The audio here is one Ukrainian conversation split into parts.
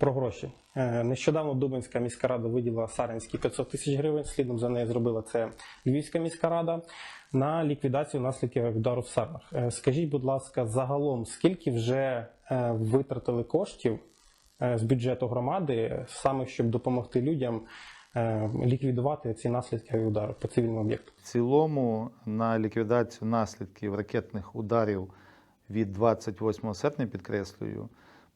Про гроші. Е, Нещодавно Дубинська міська рада виділила Сарненські 500 тисяч гривень. Слідом за нею зробила це Львівська міська рада на ліквідацію наслідків удару в Сарнах. Е, Скажіть, будь ласка, загалом скільки вже е, витратили коштів з бюджету громади саме щоб допомогти людям ліквідувати ці наслідки удару по цивільному об'єкту? В цілому на ліквідацію наслідків ракетних ударів від 28 серпня, підкреслюю,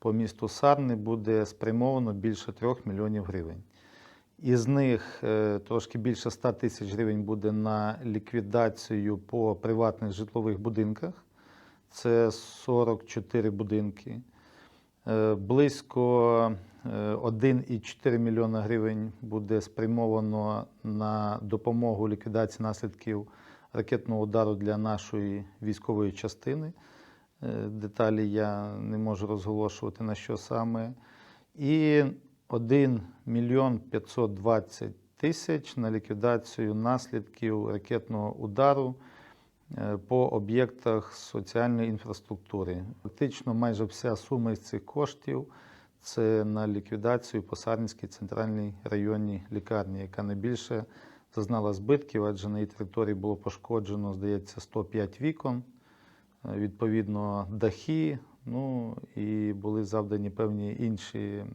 по місту Сарни буде спрямовано більше 3 мільйонів гривень. Із них е, трошки більше 100 тисяч гривень буде на ліквідацію по приватних житлових будинках. Це 44 будинки. Е, Близько е, 1,4 мільйона гривень буде спрямовано на допомогу ліквідації наслідків ракетного удару для нашої військової частини. Е, Деталі я не можу розголошувати на що саме. І 1 мільйон 520 тисяч на ліквідацію наслідків ракетного удару е, по об'єктах соціальної інфраструктури. Фактично, майже вся сума із цих коштів це на ліквідацію Посарницькій центральній районній лікарні, яка найбільше зазнала збитків, адже на її території було пошкоджено, здається, 105 вікон, відповідно, дахи. Ну і були завдані певні інші е,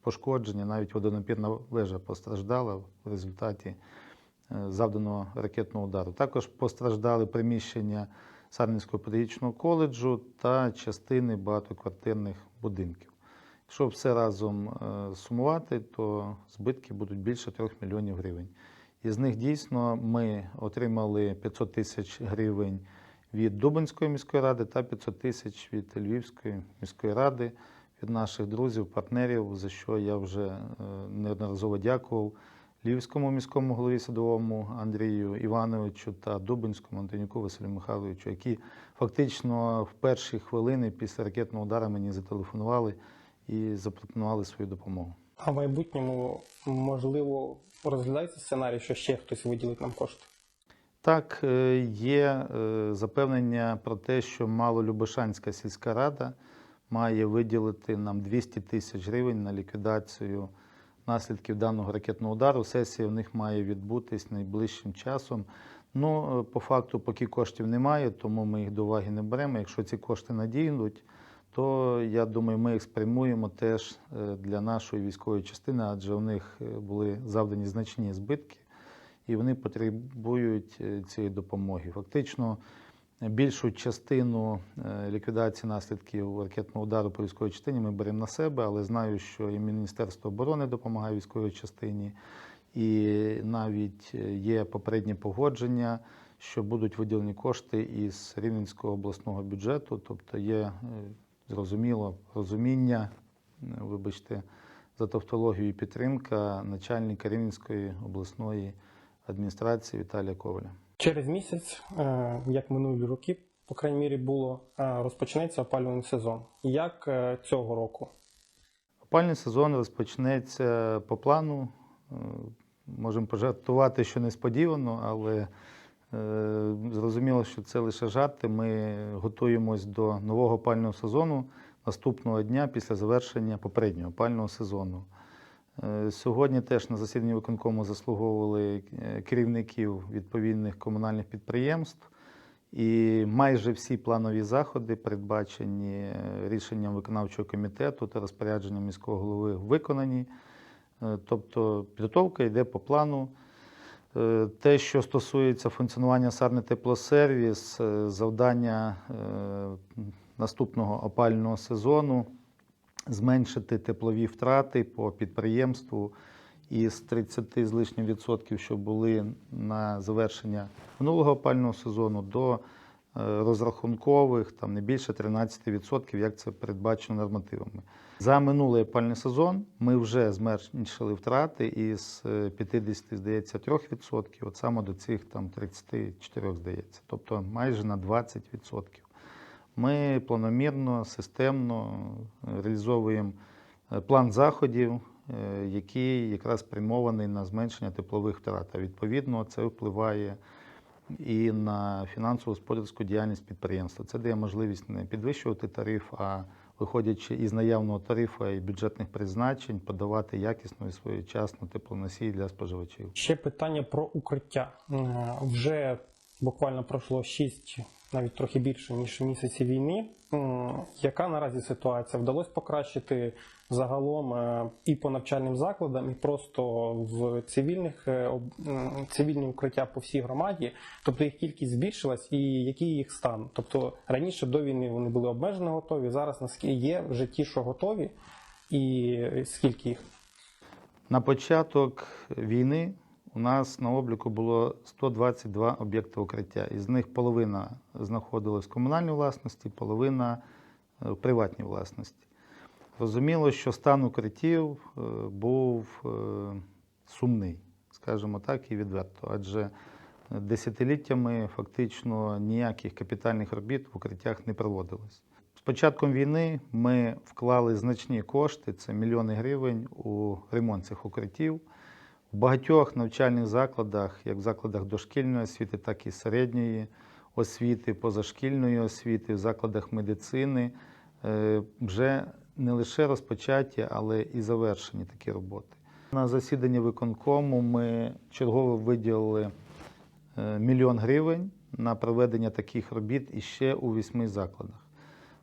пошкодження. Навіть водонапірна вежа постраждала в результаті е, завданого ракетного удару. Також постраждали приміщення Сарненського педагогічного коледжу та частини багатоквартирних будинків. Якщо все разом е, сумувати, то збитки будуть більше 3 мільйонів гривень. Із них дійсно ми отримали 500 тисяч гривень від Дубинської міської ради та 500 тисяч від Львівської міської ради, від наших друзів, партнерів, за що я вже е, неодноразово дякував Львівському міському голові садовому Андрію Івановичу та Дубинському Антонюку Василю Михайловичу, які фактично в перші хвилини після ракетного удару мені зателефонували і запропонували свою допомогу. А в майбутньому можливо розглядається сценарій, що ще хтось виділить нам кошти? Так, е, є е, запевнення про те, що Малолюбошанська сільська рада має виділити нам 200 тисяч гривень на ліквідацію наслідків даного ракетного удару. Сесія в них має відбутись найближчим часом. Ну, е, по факту, поки коштів немає, тому ми їх до уваги не беремо. Якщо ці кошти надійдуть, то я думаю, ми їх спрямуємо теж для нашої військової частини, адже у них були завдані значні збитки і вони потребують е, цієї допомоги. Фактично, більшу частину е, ліквідації наслідків ракетного удару по військовій частині ми беремо на себе, але знаю, що і Міністерство оборони допомагає військовій частині, і навіть е, є попереднє погодження, що будуть виділені кошти із Рівненського обласного бюджету, тобто є зрозуміло розуміння, вибачте, за тавтологію і підтримка начальника Рівненської обласної адміністрації Віталія Коваля. Через місяць, е, як минулі роки, по крайній мірі, було е, розпочнеться опалювальний сезон. Як е, цього року? Опальний сезон розпочнеться по плану. Можемо пожартувати, що несподівано, але зрозуміло, що це лише жарти. Ми готуємось до нового опального сезону наступного дня після завершення попереднього опального сезону. Е, Сьогодні теж на засіданні виконкому заслуговували е, керівників відповідних комунальних підприємств. І майже всі планові заходи, передбачені е, рішенням виконавчого комітету та розпорядженням міського голови, виконані. Тобто підготовка йде по плану. Те, що стосується функціонування Сарни теплосервіс, завдання наступного опального сезону зменшити теплові втрати по підприємству із 30 з лишнім відсотків, що були на завершення минулого опального сезону, до е, розрахункових там не більше 13%, як це передбачено нормативами. За минулий опальний сезон ми вже зменшили втрати із е, 50, здається, 3%, от саме до цих там 34, здається, тобто майже на 20%. Ми планомірно, системно е, реалізовуємо е, план заходів, е, який якраз спрямований на зменшення теплових втрат. А відповідно, це впливає і на фінансово господарську діяльність підприємства. Це дає можливість не підвищувати тариф, а виходячи із наявного тарифу і бюджетних призначень, подавати якісну і своєчасну теплоносій для споживачів. Ще питання про укриття. Вже буквально пройшло 6, навіть трохи більше ніж місяці війни. Яка наразі ситуація? Вдалося покращити загалом е, і по навчальним закладам, і просто в цивільних е, цивільні укриття по всій громаді. Тобто їх кількість збільшилась, і який їх стан? Тобто раніше до війни вони були обмежено готові. Зараз наскільки є вже ті, що готові, і скільки їх? На початок війни у нас на обліку було 122 об'єкти укриття. Із них половина знаходилась в комунальній власності, половина е, в приватній власності. Розуміло, що стан укриттів е, був е, сумний, скажімо так, і відверто, адже десятиліттями фактично ніяких капітальних робіт в укриттях не проводилось. З початком війни ми вклали значні кошти, це мільйони гривень у ремонт цих укриттів. В багатьох навчальних закладах, як в закладах дошкільної освіти, так і середньої освіти, позашкільної освіти, в закладах медицини, е, вже не лише розпочаті, але і завершені такі роботи. На засіданні виконкому ми чергово виділили е, мільйон гривень на проведення таких робіт іще у вісьми закладах.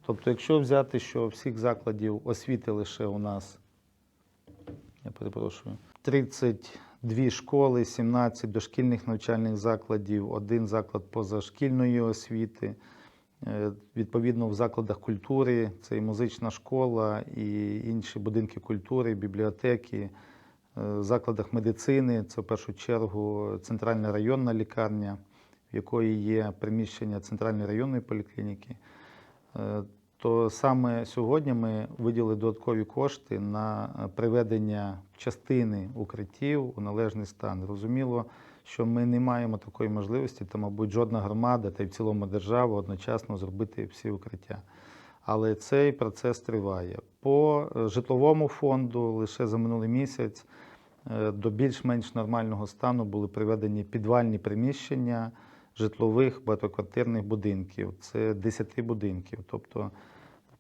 Тобто, якщо взяти, що всіх закладів освіти лише у нас, я перепрошую, 32 школи, 17 дошкільних навчальних закладів, один заклад позашкільної освіти. Е, Відповідно, в закладах культури це і музична школа, і інші будинки культури, бібліотеки, е, в закладах медицини, це в першу чергу центральна районна лікарня, в якої є приміщення центральної районної поліклініки. То саме сьогодні ми виділили додаткові кошти на е, приведення частини укриттів у належний стан. Зрозуміло, що ми не маємо такої можливості, та, мабуть, жодна громада та й в цілому держава одночасно зробити всі укриття. Але цей процес триває. По е, житловому фонду лише за минулий місяць е, до більш-менш нормального стану були приведені підвальні приміщення житлових багатоквартирних будинків. Це 10 будинків. Тобто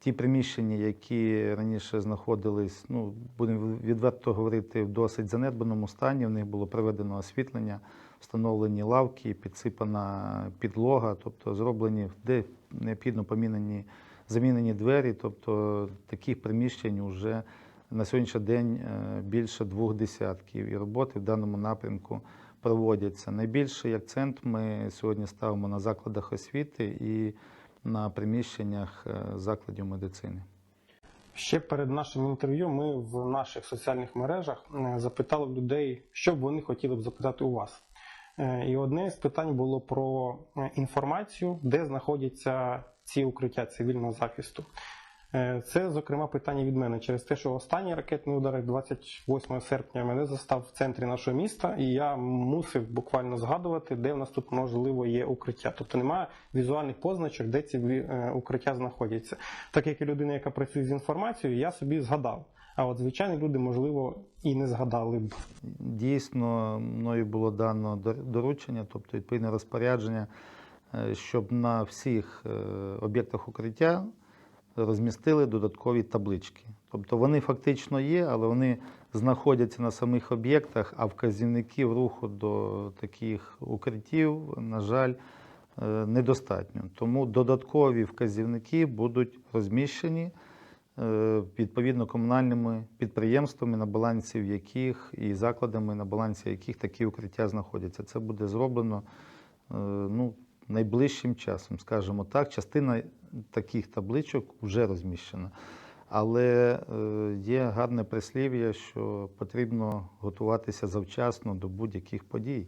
ті приміщення, які раніше знаходились, ну будемо відверто говорити, в досить занедбаному стані. В них було проведено освітлення, встановлені лавки, підсипана підлога, тобто зроблені де необхідно помінені замінені двері. Тобто таких приміщень вже на сьогоднішній день е, більше двох десятків, і роботи в даному напрямку проводяться. Найбільший акцент ми сьогодні ставимо на закладах освіти і на приміщеннях е, закладів медицини. Ще перед нашим інтерв'ю ми в наших соціальних мережах е, запитали людей, що б вони хотіли б запитати у вас. Е, І одне з питань було про інформацію, де знаходяться ці укриття цивільного захисту. Е, Це, зокрема, питання від мене через те, що останній ракетний удар 28 серпня мене застав в центрі нашого міста, і я мусив буквально згадувати, де в нас тут можливо є укриття. Тобто немає візуальних позначок, де ці е, укриття знаходяться. Так як і людина, яка працює з інформацією, я собі згадав. А от звичайні люди, можливо, і не згадали б. Дійсно, мною було дано дор- доручення, тобто відповідне розпорядження, е, щоб на всіх об'єктах укриття розмістили додаткові таблички. Тобто вони фактично є, але вони знаходяться на самих об'єктах, а вказівників руху до таких укриттів, на жаль, е, недостатньо. Тому додаткові вказівники будуть розміщені е, відповідно комунальними підприємствами, на балансі в яких і закладами, на балансі яких такі укриття знаходяться. Це буде зроблено е, ну, найближчим часом, скажімо так. Частина таких табличок вже розміщена. Але е, є гарне прислів'я, що потрібно готуватися завчасно до будь-яких подій.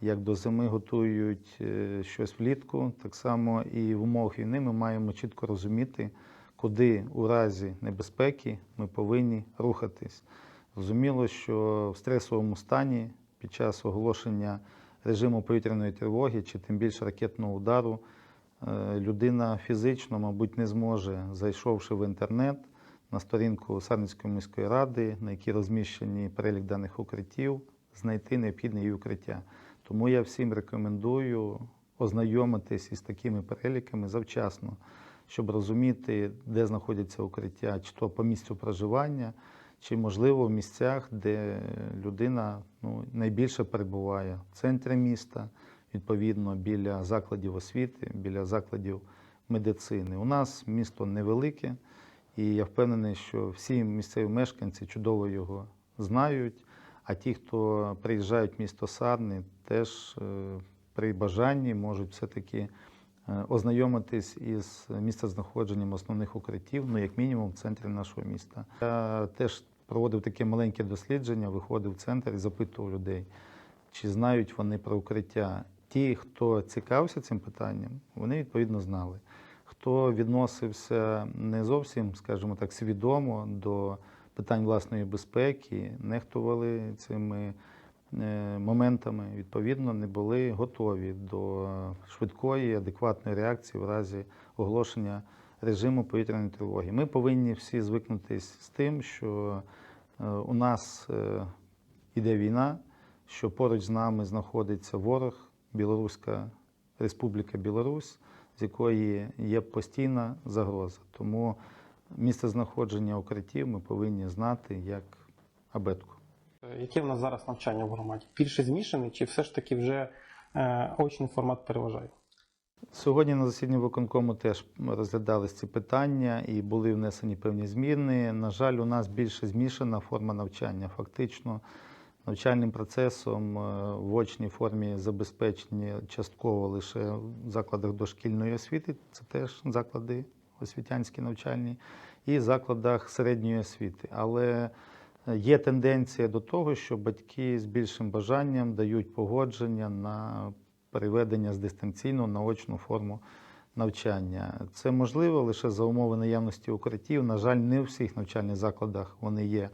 Як до зими готують е, щось влітку, так само і в умовах війни ми маємо чітко розуміти, куди у разі небезпеки ми повинні рухатись. Зрозуміло, що в стресовому стані під час оголошення режиму повітряної тривоги чи тим більше ракетного удару е, людина фізично, мабуть, не зможе, зайшовши в інтернет на сторінку Сарницької міської ради, на якій розміщені перелік даних укриттів, знайти необхідне її укриття. Тому я всім рекомендую ознайомитись із такими переліками завчасно, щоб розуміти, де знаходяться укриття, чи то по місцю проживання, чи можливо в місцях, де людина ну, найбільше перебуває в центрі міста, відповідно біля закладів освіти, біля закладів медицини. У нас місто невелике, і я впевнений, що всі місцеві мешканці чудово його знають. А ті, хто приїжджають в місто Сарни, теж е, при бажанні можуть все-таки ознайомитись із місцезнаходженням основних укриттів, ну як мінімум в центрі нашого міста. Я теж проводив таке маленьке дослідження, виходив в центр і запитував людей, чи знають вони про укриття. Ті, хто цікавився цим питанням, вони відповідно знали. Хто відносився не зовсім, скажімо так, свідомо до питань власної безпеки, нехтували цими е, моментами, відповідно, не були готові до швидкої, адекватної реакції в разі оголошення режиму повітряної тривоги. Ми повинні всі звикнутись з тим, що е, у нас е, іде війна, що поруч з нами знаходиться ворог, Білоруська Республіка Білорусь, з якої є постійна загроза. Тому місце знаходження укриттів ми повинні знати як абетку. Е, Яке в нас зараз навчання в громаді? Більше змішаний, чи все ж таки вже е, очний формат переважає? Сьогодні на засіданні виконкому теж розглядались ці питання і були внесені певні зміни. На жаль, у нас більше змішана форма навчання. Фактично, навчальним процесом е, в очній формі забезпечені частково лише в закладах дошкільної освіти, це теж заклади освітянські навчальні, і закладах середньої освіти. Але є тенденція до того, що батьки з більшим бажанням дають погодження на переведення з дистанційного на очну форму навчання. Це можливо лише за умови наявності укриттів. На жаль, не у всіх навчальних закладах вони є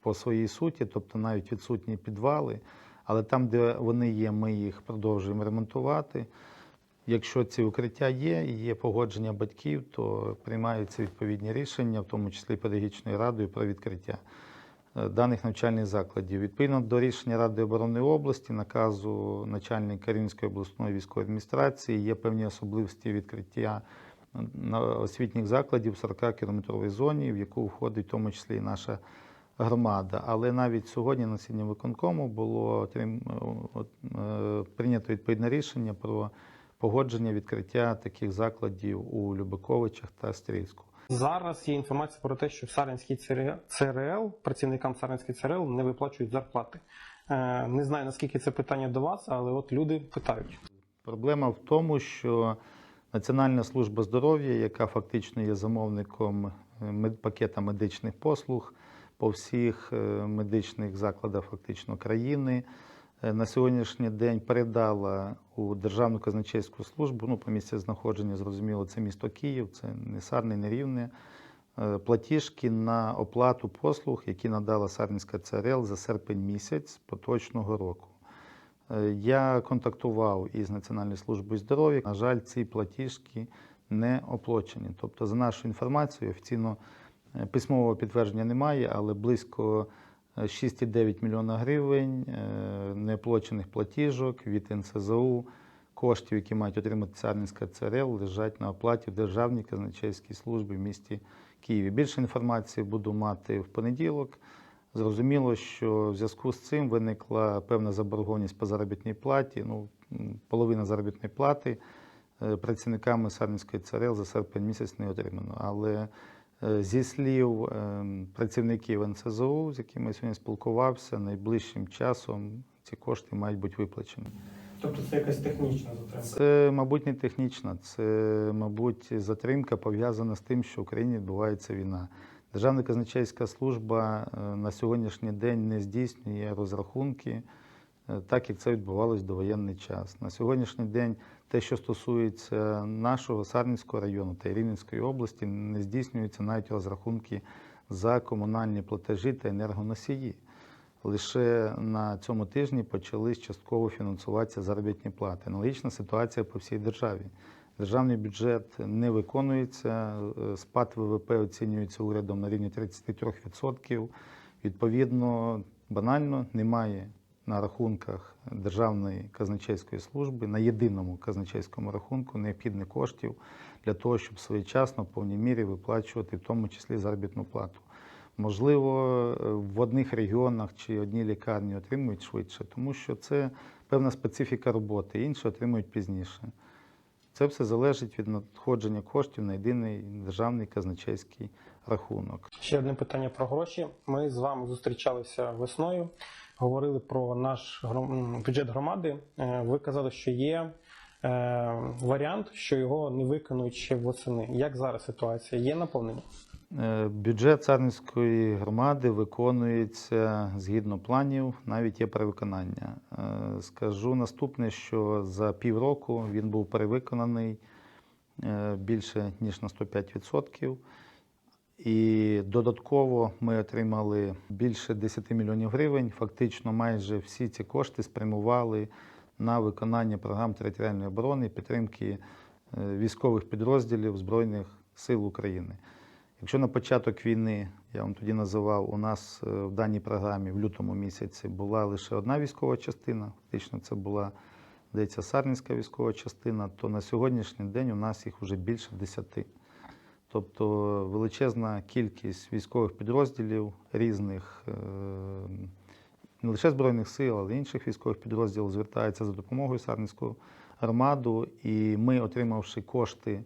по своїй суті, тобто навіть відсутні підвали. Але там, де вони є, ми їх продовжуємо ремонтувати. Якщо ці укриття є і є погодження батьків, то приймаються відповідні рішення, в тому числі педагогічною радою, про відкриття даних навчальних закладів. Відповідно до рішення Ради оборони області, наказу начальника Рівненської обласної військової адміністрації, є певні особливості відкриття е, освітніх закладів в 40-кілометровій зоні, в яку входить в тому числі і наша громада. Але навіть сьогодні на сьогодні виконкому було е, прийнято відповідне рішення про погодження відкриття таких закладів у Любиковичах та Стрільську. Зараз є інформація про те, що в Сарненській ЦРЛ, працівникам Сарненської ЦРЛ не виплачують зарплати. Е, Не знаю, наскільки це питання до вас, але от люди питають. Проблема в тому, що Національна служба здоров'я, яка фактично є замовником е, пакета медичних послуг по всіх е, медичних закладах фактично країни, е, на сьогоднішній день передала у Державну казначейську службу, ну, по місці знаходження, зрозуміло, це місто Київ, це не Сарни, не Рівне, е, платіжки на оплату послуг, які надала Сарненська ЦРЛ за серпень місяць поточного року. Е, Я контактував із Національною службою здоров'я. На жаль, ці платіжки не оплачені. Тобто, за нашою інформацією, офіційно е, письмового підтвердження немає, але близько е, 6,9 мільйона гривень е, неоплачених платіжок від НСЗУ, коштів, які мають отримати Царницька ЦРЛ, лежать на оплаті в Державній казначейській службі в місті Києві. Більше інформації буду мати в понеділок. Зрозуміло, що в зв'язку з цим виникла певна заборгованість по заробітній платі. Ну, половина заробітної плати е, працівниками Сарненської ЦРЛ за серпень місяць не отримано. Але зі слів е, працівників НСЗУ, з якими я сьогодні спілкувався, найближчим часом ці кошти мають бути виплачені. Тобто це якась технічна затримка. Це, мабуть, не технічна, це, мабуть, затримка пов'язана з тим, що в Україні відбувається війна. Державна казначейська служба е, на сьогоднішній день не здійснює розрахунки, е, так як це відбувалось в довоєнний час. На сьогоднішній день те, що стосується нашого Сарненського району та Рівненської області, не здійснюються навіть розрахунки за комунальні платежі та енергоносії. Лише на цьому тижні почали частково фінансуватися заробітні плати. Аналогічна ситуація по всій державі. Державний бюджет не виконується, е, спад ВВП оцінюється урядом на рівні 33%. Відповідно, банально немає на рахунках Державної казначейської служби на єдиному казначейському рахунку необхідних коштів для того, щоб своєчасно в повній мірі виплачувати, в тому числі заробітну плату. Можливо, в одних регіонах чи одні лікарні отримують швидше, тому що це певна специфіка роботи, інші отримують пізніше. Це все залежить від надходження коштів на єдиний державний казначейський рахунок. Ще одне питання про гроші. Ми з вами зустрічалися весною, говорили про наш бюджет громади. Е, Ви казали, що є е, варіант, що його не виконують ще восени. Як зараз ситуація? Є наповнення? Е, Бюджет Царницької громади виконується згідно планів, навіть є перевиконання. Скажу наступне, що за півроку він був перевиконаний більше ніж на 105%. І додатково ми отримали більше 10 мільйонів гривень. Фактично, майже всі ці кошти спрямували на виконання програм територіальної оборони підтримки е, військових підрозділів Збройних сил України. Якщо на початок війни, я вам тоді називав, у нас е, в даній програмі в лютому місяці була лише одна військова частина, фактично це була, здається, Сарненська військова частина, то на сьогоднішній день у нас їх вже більше десяти. Тобто величезна кількість військових підрозділів різних, е, не лише Збройних сил, але й інших військових підрозділів звертається за допомогою Сарненську громаду. І ми, отримавши кошти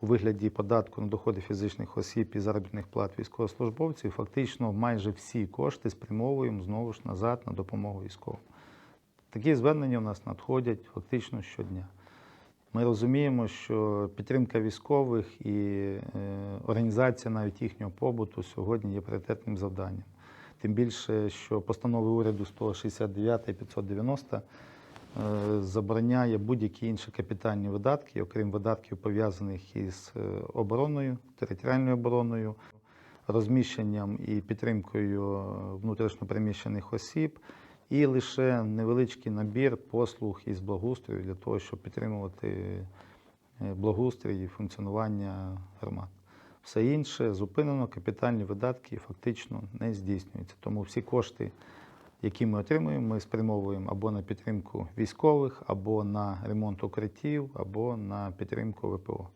у вигляді податку на доходи фізичних осіб і заробітних плат військовослужбовців, фактично майже всі кошти спрямовуємо знову ж назад на допомогу військовим. Такі звернення у нас надходять фактично щодня. Ми розуміємо, що підтримка військових і е, організація навіть їхнього побуту сьогодні є пріоритетним завданням. Тим більше, що постанови уряду 169 і 590 е, забороняє будь-які інші капітальні видатки, окрім видатків, пов'язаних із е, обороною, територіальною обороною, розміщенням і підтримкою внутрішньопереміщених осіб, і лише невеличкий набір послуг із благоустрою для того, щоб підтримувати е, благоустрій і функціонування громад. Все інше зупинено, капітальні видатки фактично не здійснюються. Тому всі кошти, які ми отримуємо, ми спрямовуємо або на підтримку військових, або на ремонт укриттів, або на підтримку ВПО.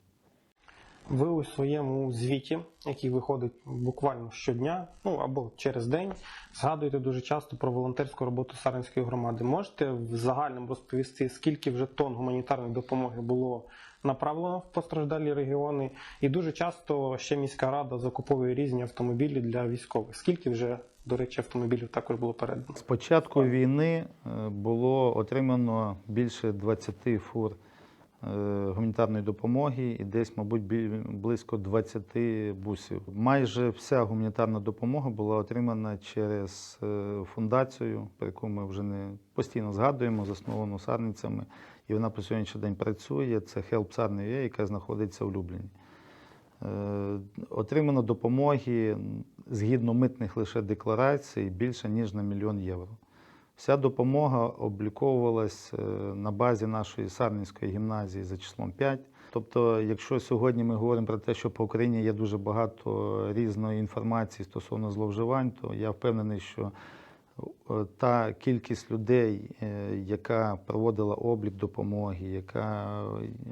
Ви у своєму звіті, який виходить буквально щодня, ну або через день, згадуєте дуже часто про волонтерську роботу Сарненської громади. Можете в загальному розповісти, скільки вже тонн гуманітарної допомоги було направлено в постраждалі регіони, і дуже часто ще міська рада закуповує різні автомобілі для військових. Скільки вже, до речі, автомобілів також було передано? З початку війни е, було отримано більше 20 фур гуманітарної допомоги і десь, мабуть, близько 20 бусів. Майже вся гуманітарна допомога була отримана через е, фундацію, про яку ми вже не постійно згадуємо, засновану сарницями, і вона по сьогоднішній день працює. Це Help Sarnia, яка знаходиться в Любліні. Е, Отримано допомоги згідно митних лише декларацій більше ніж на мільйон євро. Вся допомога обліковувалась е, на базі нашої Сарненської гімназії за числом 5. Тобто, якщо сьогодні ми говоримо про те, що по Україні є дуже багато різної інформації стосовно зловживань, то я впевнений, що е, та кількість людей, е, яка проводила облік допомоги, яка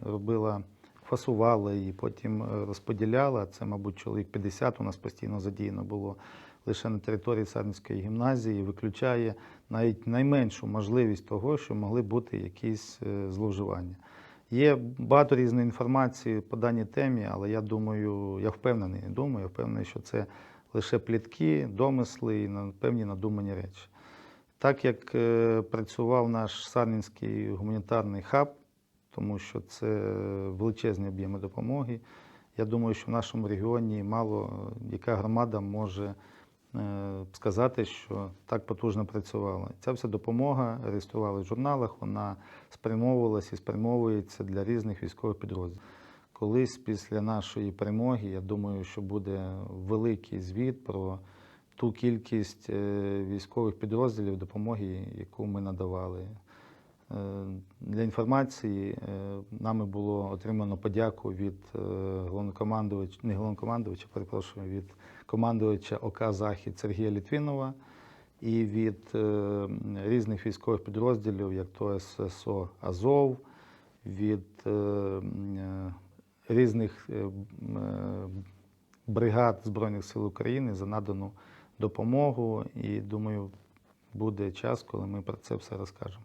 робила фасувала і потім розподіляла. Це, мабуть, чоловік 50 у нас постійно задіяно було лише на території Сарненської гімназії, виключає навіть найменшу можливість того, що могли бути якісь е, зловживання. Є багато різної інформації по даній темі, але я думаю, я впевнений, не думаю, я впевнений, що це лише плітки, домисли і певні надумані речі. Так як е, працював наш Сарненський гуманітарний хаб, тому що це величезні об'єми допомоги. Я думаю, що в нашому регіоні мало яка громада може сказати, що так потужно працювала. Ця вся допомога реєстрували в журналах, вона спрямовувалася і спрямовується для різних військових підрозділів. Колись після нашої перемоги, я думаю, що буде великий звіт про ту кількість е, військових підрозділів допомоги, яку ми надавали. Е, Для інформації е, нами було отримано подяку від е, головнокомандувача, не головнокомандувача, перепрошую, від командувача ОК Захід Сергія Літвінова і від різних військових підрозділів, як то ССО Азов, від різних бригад Збройних сил України за надану допомогу. І думаю, буде час, коли ми про це все розкажемо.